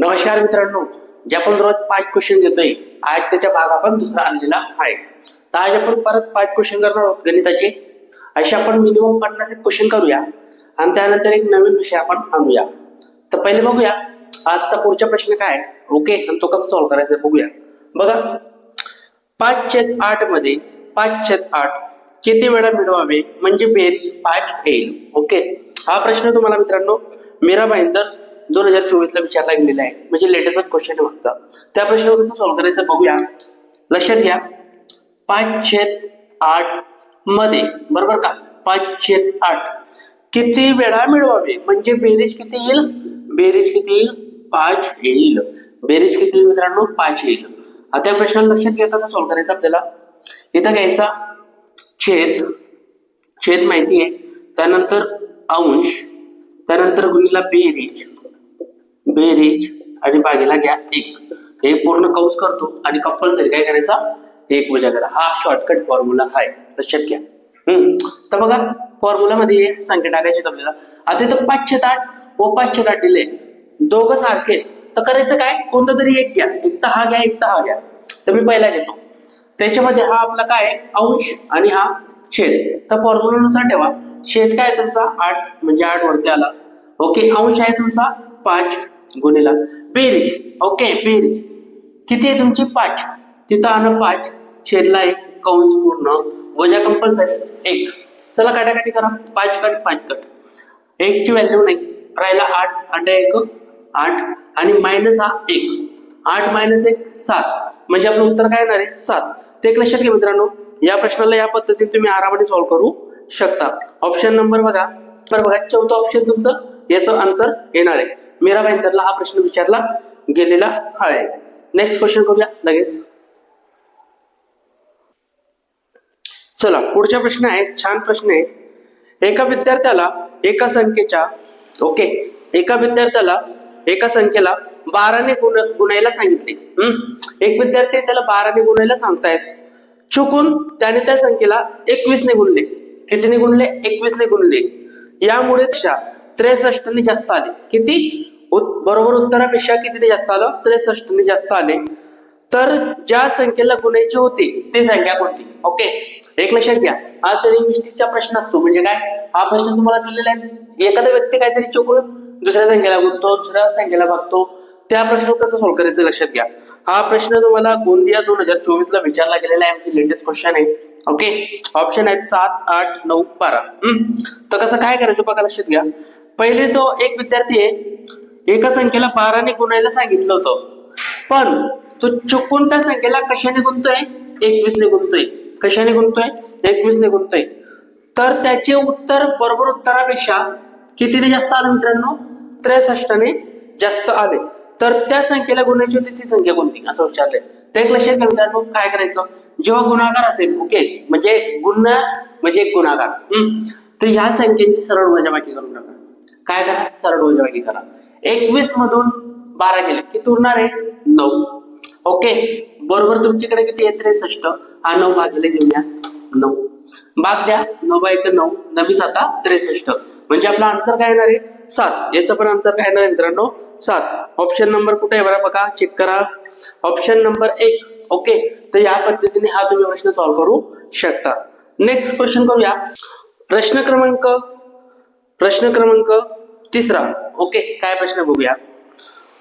नमस्कार मित्रांनो जे आपण रोज पाच क्वेश्चन घेतोय आज त्याच्या भाग आपण दुसरा आणलेला आहे. तर आज आपण परत पाच क्वेश्चन करणार आहोत गणिताचे. असे आपण मिनिमम पन्नास एक क्वेश्चन करूया आणि त्यानंतर एक नवीन विषय आपण आणूया. तर पहिले बघूया आजचा पुढचा प्रश्न काय ओके आणि तो कसा सॉल्व्ह करायचा बघूया. बघा पाच छेद आठमध्ये पाच छेद आठ किती वेळा मिळवावे? म्हणजे बेरीज पाच येईल. ओके हा प्रश्न तुम्हाला मित्रांनो मीरा भाईंदर दोन हजार चोवीसला विचारला गेलेला आहे. म्हणजे लेटेस्ट क्वेश्चन आहे मागचा. त्या प्रश्नावर कसं सॉल्व्ह करायचं बघूया. लक्षात घ्या. पाच छेद आठमध्ये बरोबर का? पाच छेद आठ. किती वेळा मिळवावे? म्हणजे बेरीज किती येईल? बेरीज किती येईल? पाच येईल. बेरीज किती येईल मित्रांनो? पाच येईल. आता त्या प्रश्नाला लक्षात घ्या कसा सॉल्व्ह करायचा आपल्याला? इथं घ्यायचा छेद छेद माहिती आहे. त्यानंतर अंश त्यानंतर गुणीला बेरीज. बेरीज आणि बागेला घ्या एक. हे पूर्ण कंस करतो आणि कंपल्सरी काय करायचा? एक वजा करा. हा शॉर्टकट फॉर्म्युला आहे. लक्षात घ्या. हम्म. तर बघा फॉर्म्युला मध्ये हे संख्या टाकायची आपल्याला. आता इथं पाचशे आठ व पाचशे आठ दिले. दोघं सारखे तर करायचं काय? कोणतं तरी एक घ्या. एक तर हा घ्या एक तर हा घ्या. तर मी पहिला घेतो. त्याच्यामध्ये हा आपला काय आहे? अंश आणि हा छेद. तर फॉर्म्युलानुसार ठेवा. छेद काय आहे तुमचा? आठ. म्हणजे आठ वरती आला. ओके. अंश आहे तुमचा पाच. गुणिला. बेरीज. ओके बेरीज. किती आहे तुमची? पाच. तिथं आण पाच. छेदला एक कंस पूर्ण. वजा कंपल्सरी एक. चला काटाकाटी करा. पाच कट पाच कट. एक ची व्हॅल्यू नाही. राहिला आठ आठ एक आठ. आणि मायनस हा एक. आठ मायनस एक सात. म्हणजे आपलं उत्तर काय येणार आहे? सात. ते एक लक्षात घ्या मित्रांनो. या प्रश्नाला या पद्धतीने तुम्ही आरामाने सॉल्व्ह करू शकता. ऑप्शन नंबर बघा. बरं बघा चौथा ऑप्शन तुमचं. याचं आन्सर येणार आहे. मीरा भाईंदरला हा प्रश्न विचारला गेलेला आहे नेक्स्ट क्वेश्चन करूया लगेच. चला पुढचा प्रश्न आहे छान प्रश्न आहे. एका विद्यार्थ्याला एका संख्येच्या ओके. एका विद्यार्थ्याला एका संख्येला बाराने गुण गुणायला सांगितले. हम्म. एक विद्यार्थी त्याला बाराने गुणायला सांगतायत. चुकून त्याने त्या संख्येला एकवीसने गुणले. कितीने गुणले? एकवीसने गुणले. यामुळे त्रेसष्टने जास्त आले. किती? बरोबर उत्तरापेक्षा कितीने जास्त आलं? त्रेसष्टने म्हणजे जास्त आले. तर ज्या संख्येला गुणायची होती ती संख्या कोणती? ओके. एक लक्षात घ्या. हा लिंग्विस्टिकचा प्रश्न असतो. म्हणजे काय? हा प्रश्न तुम्हाला दिलेला आहे. एखादा व्यक्ती काहीतरी चुकून दुसऱ्या संख्येला गुणतो दुसऱ्या संख्येला बघतो त्या प्रश्न कसं सॉल्व्ह करायचं लक्षात घ्या. हा प्रश्न तुम्हाला गोंदिया दोन हजार चोवीस ला विचारला गेलेला आहे. लेटेस्ट क्वेश्चन आहे. ओके. ऑप्शन आहेत सात आठ नऊ बारा. हम्म. तर कसं काय करायचं? बघा लक्षात घ्या. पहिले तो एक विद्यार्थी आहे. एका संख्येला बाराने गुणायला सांगितलं होतं. पण तो चुकून त्या संख्येला कशाने गुणतोय? एकवीसने गुणतोय. कशाने गुणतोय? एकवीसने गुणतोय. तर त्याचे उत्तर बरोबर उत्तरापेक्षा कितीने जास्त आलं मित्रांनो? त्रेसष्टने जास्त आले. तर त्या संख्येला गुणायची होती ती संख्या कोणती? असं विचारलंय. ते एक लक्षात घ्या मित्रांनो काय करायचं? जेव्हा गुणाकार असेल ओके? म्हणजे गुण म्हणजे एक गुणाकार. हम्म? तर ह्या संख्येची सरळ वजाबाकी करून टाका. काय करा सरळ वजाबाकी करा एकवीस मधून बारा गेले. किती उरणार आहे? नऊ. ओके. बरोबर तुमच्याकडे किती आहे? त्रेसष्ट. हा नऊ भागिले घेऊया. नऊ. भाग द्या. नऊ बाय एक नऊ. नवीस आता त्रेसष्ट. म्हणजे आपला आन्सर काय येणार आहे? सात. याचं पण आन्सर काय येणार आहे मित्रांनो? सात. ऑप्शन नंबर कुठे आहे बरं? बघा. चेक करा. ऑप्शन नंबर एक. ओके. तर या पद्धतीने हा तुम्ही प्रश्न सॉल्व्ह करू शकता. नेक्स्ट क्वेश्चन करूया. प्रश्न क्रमांक. प्रश्न क्रमांक तिसरा. ओके काय प्रश्न बघूया.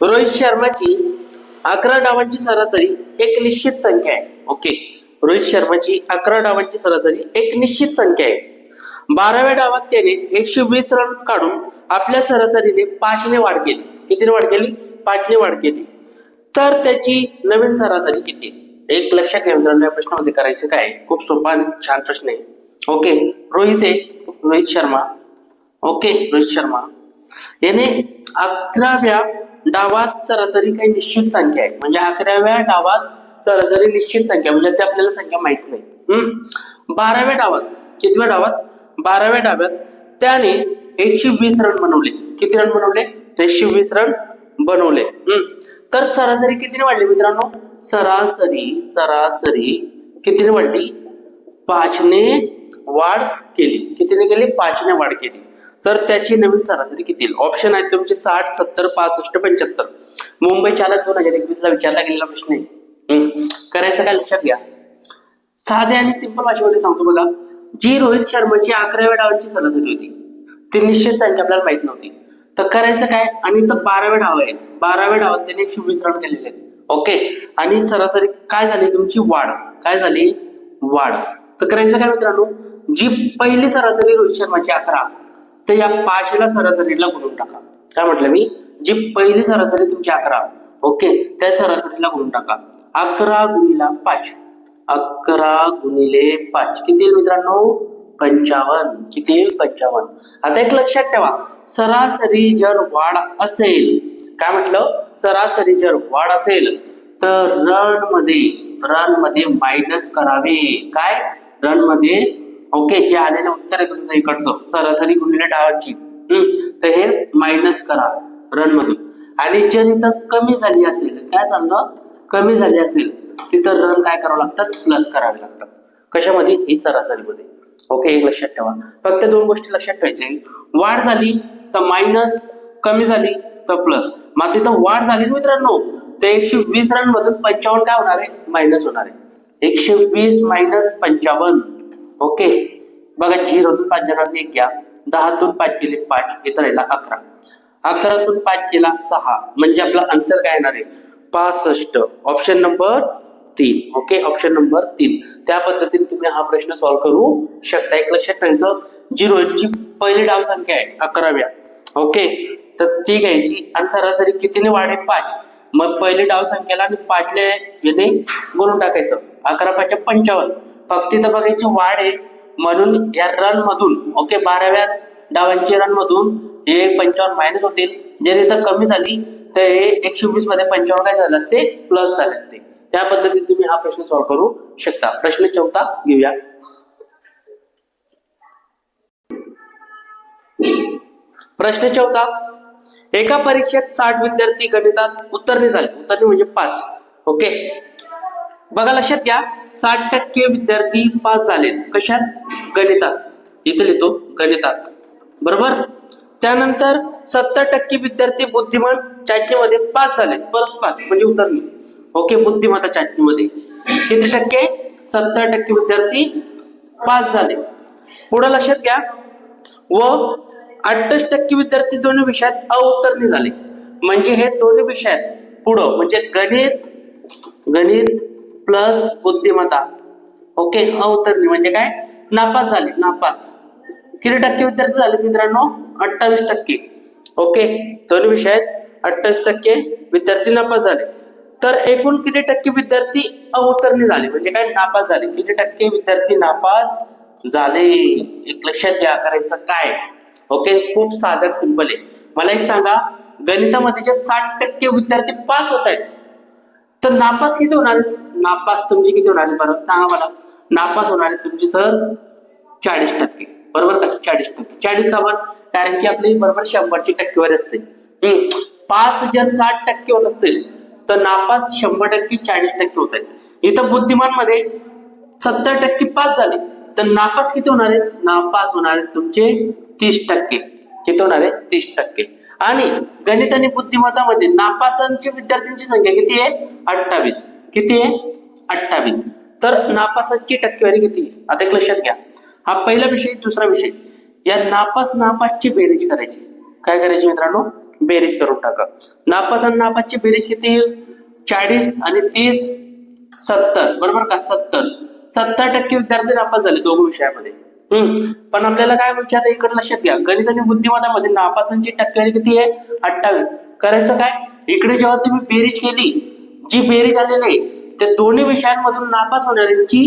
रोहित शर्माची अकरा डावांची सरासरी एक निश्चित संख्या आहे. ओके रोहित शर्माची अकरा डावांची सरासरी एक निश्चित संख्या आहे. बाराव्या डावात त्याने एकशे वीस रन काढून आपल्या सरासरीने पाचने वाढ केली. कितीने वाढ केली? पाचने वाढ केली. तर त्याची नवीन सरासरी किती? एक लक्षात घ्या मित्रांनो या प्रश्नामध्ये करायचं काय? खूप सोपा आणि छान प्रश्न आहे. ओके रोहित आहे रोहित शर्मा. ओके रोहित शर्मा. याने अकराव्या डावात सरासरी काही निश्चित संख्या आहे. म्हणजे अकराव्या डावात सरासरी निश्चित संख्या म्हणजे ते आपल्याला संख्या माहीत नाही. हम्म? बाराव्या डावात कितव्या डावात? बाराव्या डाव्यात त्याने एकशे वीस रन बनवले. किती रन बनवले? एकशे वीस रन बनवले. हम्म? तर सरासरी कितीने वाढली मित्रांनो? सरासरी सरासरी कितीने वाढली? पाचने वाढ केली. कितीने केली? पाचने वाढ केली. तर त्याची नवीन सरासरी किती येईल? ऑप्शन आहेत तुमचे साठ सत्तर पासष्ट पंच्याहत्तर. मुंबई चालक दोन हजार एकवीस ला विचारला गेलेला प्रश्न आहे. करायचं काय लक्षात घ्या. साध्या आणि सिंपल भाषेमध्ये सांगतो बघा. जी रोहित शर्माची अकराव्या डावांची सरासरी होती ती निश्चित त्यांची आपल्याला माहीत नव्हती. तर करायचं काय? आणि तर बाराव्या डाव आहे बाराव्या डावात त्यांनी एकशे वीस रन केलेले आहेत. ओके? आणि सरासरी काय झाली तुमची? वाढ. काय झाली? वाढ. तर करायचं काय मित्रांनो? जी पहिली सरासरी रोहित शर्माची अकरा तर या पाचशेला सरासरीला गुणून टाका. काय म्हटलं मी? जी पहिली सरासरी तुमची अकरा. ओके? त्या सरासरीला गुणून टाका. अकरा गुणिला पाच. अकरा गुणिले पाच. किती येईल मित्रांनो? पंचावन्न. किती येईल? पंचावन्न. आता एक लक्षात ठेवा. सरासरी जर वाढ असेल काय म्हटलं? सरासरी जर वाढ असेल तर रनमध्ये रनमध्ये मायनस करावे. काय? रनमध्ये ओके जे आलेलं उत्तर आहे तुमचं इकडचं. सरासरी गुणिले डावाची तर हे मायनस करा रन मधून आणि जर इथं कमी झाली असेल काय झालं? कमी झाली असेल तिथं रन काय करावं लागतात प्लस करावे लागतात. कशामध्ये? ही सरासरीमध्ये. ओके एक लक्षात ठेवा. फक्त दोन गोष्टी लक्षात ठेवायचे वाढ झाली तर मायनस कमी झाली तर प्लस मग तिथं वाढ झाली ना मित्रांनो? तर एकशे वीस रन मधून पंचावन्न काय होणार आहे? मायनस होणार आहे. एकशे वीस मायनस पंचावन्न. ओके. बघा झिरोतून पाच जणांनी एक घ्या. दहातून पाच केले पाच इथं राहिला अकरा. अकरातून पाच केला सहा. म्हणजे आपला आन्सर काय येणार आहे? पासष्ट. ऑप्शन नंबर तीन. ओके ऑप्शन नंबर तीन. त्या पद्धतीने तुम्ही हा प्रश्न सॉल्व्ह करू शकता. एक लक्षात ठेवायचं. झिरोची पहिली डाव संख्या आहे अकराव्या. ओके? तर ती घ्यायची. आणि सरासरी कितीने वाढे पाच. मग पहिली डाव संख्याला आणि पाचले याने गुणून टाकायचं. अकरा पाचच्या पंचावन्न. फक्ती इथं वाढ आहे. म्हणून या रन मधून ओके बाराव्या डावांची रन मधून हे पंचावन्न मायनस होतील जर इथं कमी झाली तर हे एकशे वीसमध्ये पंचावन्न काय झालं? ते प्लस झाले असते. त्या पद्धतीने तुम्ही हा प्रश्न सॉल्व्ह करू शकता. प्रश्न चौथा घेऊया. प्रश्न चौथा. एका परीक्षेत साठ विद्यार्थी गणितात उत्तरणे झाले. उत्तरणे म्हणजे पास. ओके बघा लक्षात घ्या. साठ टक्के विद्यार्थी पास झालेत. कशात? गणितात. इथे लिहितो गणितात. बरोबर? त्यानंतर सत्तर टक्के विद्यार्थी बुद्धिमान चाचणीमध्ये पास झाले परत पास म्हणजे उतरणी ओके बुद्धिमत्ता चाचणीमध्ये. किती टक्के? सत्तर टक्के विद्यार्थी पास झाले. पुढे लक्षात घ्या. व अठ्ठावीस टक्के विद्यार्थी दोन्ही विषयात अवतरणी झाले. म्हणजे हे दोन्ही विषयात पुढं म्हणजे गणित गणित प्लस बुद्धिमत्ता. ओके? अवतरणी म्हणजे काय? नापास झाले नापास. किती टक्के विद्यार्थी झालेत मित्रांनो? अठ्ठावीस टक्के. ओके? दोन विषयात अठ्ठावीस टक्के विद्यार्थी नापास झाले. तर एकूण किती टक्के विद्यार्थी अवतरणी झाले? म्हणजे काय? नापास झाले. किती टक्के विद्यार्थी नापास झाले? एक लक्षात घ्या करायचं काय? ओके? खूप साधं सिंपल आहे. मला एक सांगा गणितामध्ये जे साठ टक्के विद्यार्थी पास होत आहेत तर नापास किती होणार आहेत? नापास तुमचे किती होणार आहेत बरं सांगा मला. नापास होणार तुमचे सर चाळीस टक्के. बरोबर का? चाळीस टक्के. चाळीस का कारण की आपली बरोबर शंभरची टक्केवारी असते. पाच पास जर साठ टक्के होत असतील तर नापास शंभर टक्के चाळीस टक्के होत आहेत. इथं बुद्धिमानमध्ये सत्तर टक्के पास झाले तर नापास किती होणार आहेत? नापास होणार आहेत तुमचे तीस टक्के. किती होणार आहे? तीस टक्के. आणि गणित आणि बुद्धिमत्तामध्ये नापासांची विद्यार्थ्यांची संख्या किती आहे? अठ्ठावीस. किती आहे? अठ्ठावीस. तर नापासाची टक्केवारी किती? आहे? आता एक लक्षात घ्या. हा पहिला विषय दुसरा विषय. या नापास नापासची बेरीज करायची. काय करायची मित्रांनो? बेरीज करून टाका. नापास आणि नापासची बेरीज किती येईल? चाळीस आणि तीस सत्तर. बरोबर का? सत्तर. सत्तर टक्के विद्यार्थी नापास झाले दोघं विषयामध्ये. हम्म. पण आपल्याला काय विचारलं इकडे लक्षात घ्या. गणित आणि बुद्धिमत्तामध्ये नापासांची टक्केवारी किती आहे? अठ्ठावीस. करायचं काय? इकडे जेव्हा तुम्ही बेरीज केली जी बेरीज झालेली आहे त्या दोन्ही विषयांमधून नापास होणाऱ्यांची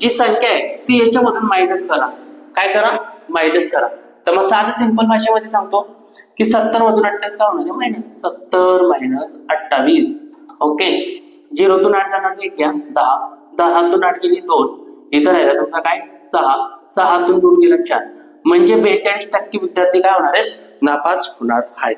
जी संख्या आहे ती याच्यामधून मायनस करा. काय करा? मायनस करा. तर मग साधं सिंपल भाषेमध्ये सांगतो की सत्तर मधून अठ्ठावीस काय होणार आहे? मायनस सत्तर मायनस अठ्ठावीस. ओके झिरोतून आठ जाणार एक घ्या. दहा. दहातून आठ गेली दोन. इथं राहिला तुमचा काय? सहा. सहातून दोन गेला चार. म्हणजे बेचाळीस टक्के विद्यार्थी काय होणार आहेत? नापास होणार आहेत.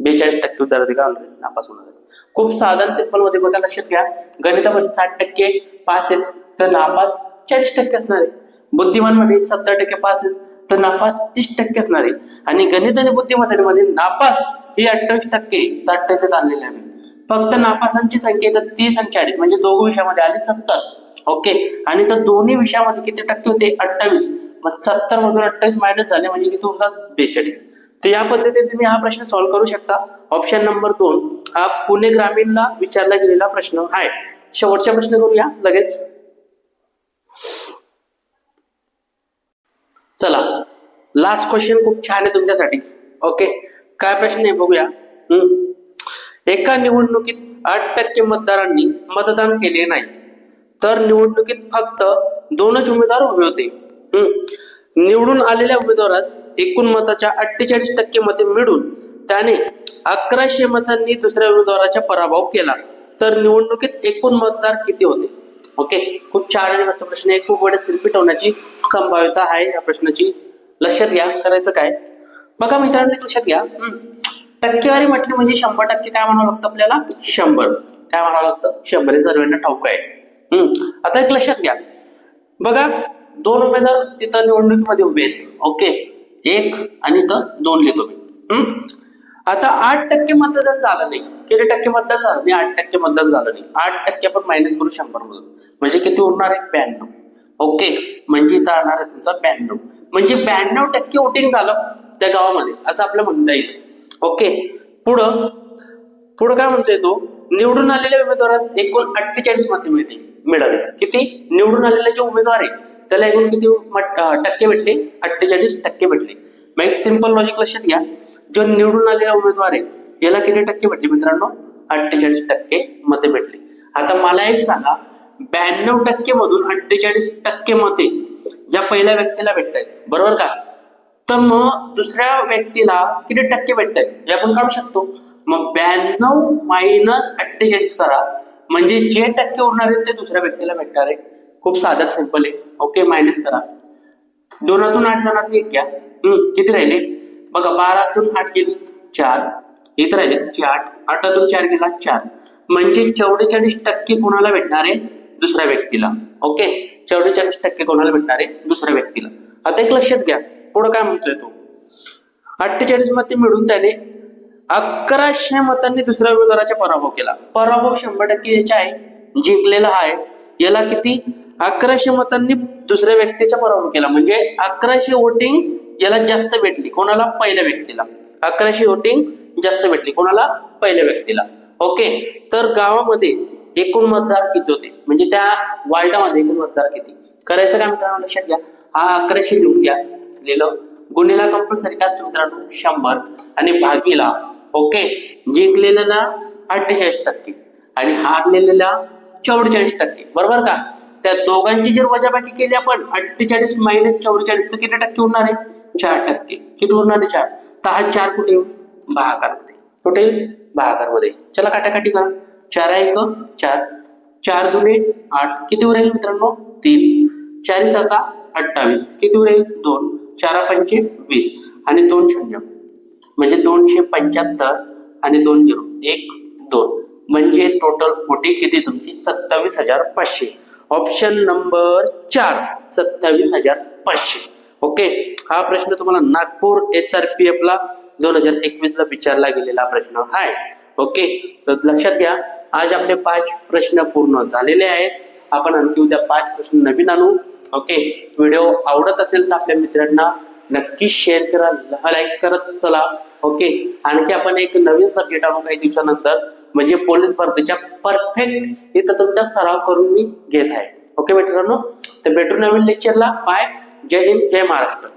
बेचाळीस टक्के विद्यार्थी काय होणार आहेत? नापास होणार आहेत. खूप साधारण सिंपलमध्ये बघा लक्षात घ्या. गणितामध्ये साठ टक्के पास आहेत तर नापास चाळीस टक्के असणार आहे. बुद्धिमानमध्ये सत्तर टक्के पास आहेत तर नापास तीस टक्के असणार आहे. आणि गणित आणि बुद्धिमत्तेमध्ये नापास ही अठ्ठावीस टक्के तर अठ्ठावीस आणलेले आहे. फक्त नापासांची संख्या तर तीस आणि चाळीस म्हणजे दोघं विषयामध्ये आली सत्तर. ओके? आणि तर दोन्ही विषयामध्ये किती टक्के होते? अठ्ठावीस. मग सत्तर मधून अठ्ठावीस मायनस झाले म्हणजे किती होतात बेचाळीस. तर या पद्धतीने तुम्ही हा प्रश्न सॉल्व्ह करू शकता. ऑप्शन नंबर दोन हा पुणे ग्रामीणला विचारला गेलेला प्रश्न आहे. शेवटचा प्रश्न करूया लगेच. चला लास्ट क्वेश्चन खूप छान आहे तुमच्यासाठी. ओके काय प्रश्न आहे बघूया. हम्म. एका निवडणुकीत आठ टक्के मतदारांनी मतदान केले नाही. तर निवडणुकीत फक्त दोनच उमेदवार उभे होते. हम्म. निवडून आलेल्या उमेदवारास एकूण मताच्या अठ्ठेचाळीस टक्के मते मिळून त्याने अकराशे मतांनी दुसऱ्या उमेदवाराचा पराभव केला. तर निवडणुकीत एकूण मतदार किती होते? ओके खूप छान आणि प्रश्न आहे. खूप वेळेस रिपीट होण्याची संभाव्यता आहे या प्रश्नाची. लक्षात घ्या करायचं काय? बघा मित्रांनो लक्षात घ्या. टक्केवारी म्हटली म्हणजे शंभर टक्के काय म्हणावं लागतं आपल्याला? शंभर. काय म्हणावं लागतं? शंभर हे सर्वांना ठाऊक आहे. हम्म. आता एक लक्षात घ्या. बघा दोन उमेदवार तिथं निवडणुकीमध्ये उभे आहेत. ओके? एक आणि इथं दोन लिहितो मी. हम्म? आता आठ टक्के मतदान झालं नाही. किती टक्के मतदान झालं? नाही आठ टक्के मतदान झालं नाही. आठ टक्के आपण मायनस करू शंभर मधून. म्हणजे किती उरणार आहे? ब्याण्णव. ओके? म्हणजे इथं आणणार आहे तुमचा ब्याण्णव. म्हणजे ब्याण्णव टक्के वोटिंग झालं त्या गावामध्ये. असं आपलं म्हणता येईल ओके? पुढं पुढं काय म्हणतोय तो? निवडून आलेल्या उमेदवारास एकूण अठ्ठेचाळीस मते मिळते मिळाले. किती? निवडून आलेले जे उमेदवार आहे त्याला एकूण किती टक्के भेटले? अठ्ठेचाळीस टक्के भेटले. मग एक सिंपल लॉजिक लक्षात घ्या. जो निवडून आलेला उमेदवार आहे याला किती टक्के भेटले मित्रांनो? अठ्ठेचाळीस टक्के मते भेटले. आता मला एक सांगा ब्याण्णव टक्के मधून अठ्ठेचाळीस टक्के मते ज्या पहिल्या व्यक्तीला भेटत आहेत बरोबर का? तर मग दुसऱ्या व्यक्तीला किती टक्के भेटतायत हे आपण काढू शकतो. मग ब्याण्णव मायनस अठ्ठेचाळीस करा. म्हणजे जे टक्के उरणार आहेत ते दुसऱ्या व्यक्तीला भेटणार आहे. खूप साधं सिंपल आहे. ओके मायनस करा. दोनातून आठ जणांनी एक घ्या. हम्म, किती राहिले? बघा बारातून आठ गेली चार. इथं राहिले चार आठातून चार गेला चार. म्हणजे चौवेचाळीस टक्के कोणाला भेटणार आहे? दुसऱ्या व्यक्तीला. ओके चौवेचाळीस टक्के कोणाला भेटणार आहे? दुसऱ्या व्यक्तीला. आता एक लक्षात घ्या. पुढं काय म्हणतोय तो? अठ्ठेचाळीस मते मिळून त्याने अकराशे मतांनी दुसऱ्या उमेदवाराचा पराभव केला. पराभव शंभर टक्के याचा आहे. जिंकलेला आहे. याला किती? अकराशे मतांनी दुसऱ्या व्यक्तीचा पराभव केला. म्हणजे अकराशे वोटिंग याला जास्त भेटली. कोणाला? पहिल्या व्यक्तीला. अकराशे वोटिंग जास्त भेटली. कोणाला? पहिल्या व्यक्तीला. ओके तर गावामध्ये एकूण मतदार किती होते? म्हणजे त्या वार्डामध्ये एकूण मतदार किती? करायचं काय मित्रांनो? लक्षात घ्या. हा अकराशे लिहून घ्या. लिहिलं. गुन्हेला कंपल्सरी काय असतो मित्रांनो शंभर. आणि भागीला ओके जिंकलेल्याला अठ्ठेचाळीस टक्के. आणि हारलेल्याला चौवेचाळीस टक्के. बरोबर का? त्या दोघांची जर वजाबाकी केली आपण अठ्ठेचाळीस मायनस चौवेचाळीस तर किती टक्के उरणार आहे? चार टक्के. किती उरणार आहे चार? तर हा चार कुठे? येऊ भागाकारमध्ये कुठे? येईल भागाकारमध्ये चला काटाकाटी करा. चार एक चार. चार दुने आठ. किती उरेल मित्रांनो? तीन. चारी साता अठ्ठावीस. किती उरेल? दोन. चारा पंचे वीस. आणि दोन शून्य. म्हणजे दोनशे पंच्याहत्तर आणि दोन झिरो. एक दोन. म्हणजे टोटल फोटी किती? तुमची सत्तावीस हजार पाचशे. ऑप्शन नंबर चार सत्तावीस हजार पाचशे. ओके? हा प्रश्न तुम्हाला Nagpur S R P F ला दोन हजार एकवीस ला विचारला गेलेला प्रश्न आहे. ओके? तर लक्षात घ्या आज आपले पाच प्रश्न पूर्ण झालेले आहेत. आपण आणखी उद्या पाच प्रश्न नवीन आणू. ओके? व्हिडिओ आवडत असेल तर आपल्या मित्रांना नक्की शेअर करा लाईक करत चला. ओके? आणखी आपण एक नवीन सब्जेक्ट आणू काही दिवसानंतर. म्हणजे पोलीस भरतीच्या परफेक्ट इथं तुमचा सराव करून मी घेत आहे. ओके मित्रांनो? तर भेटू नवीन लेक्चरला बाय जय हिंद जय महाराष्ट्र.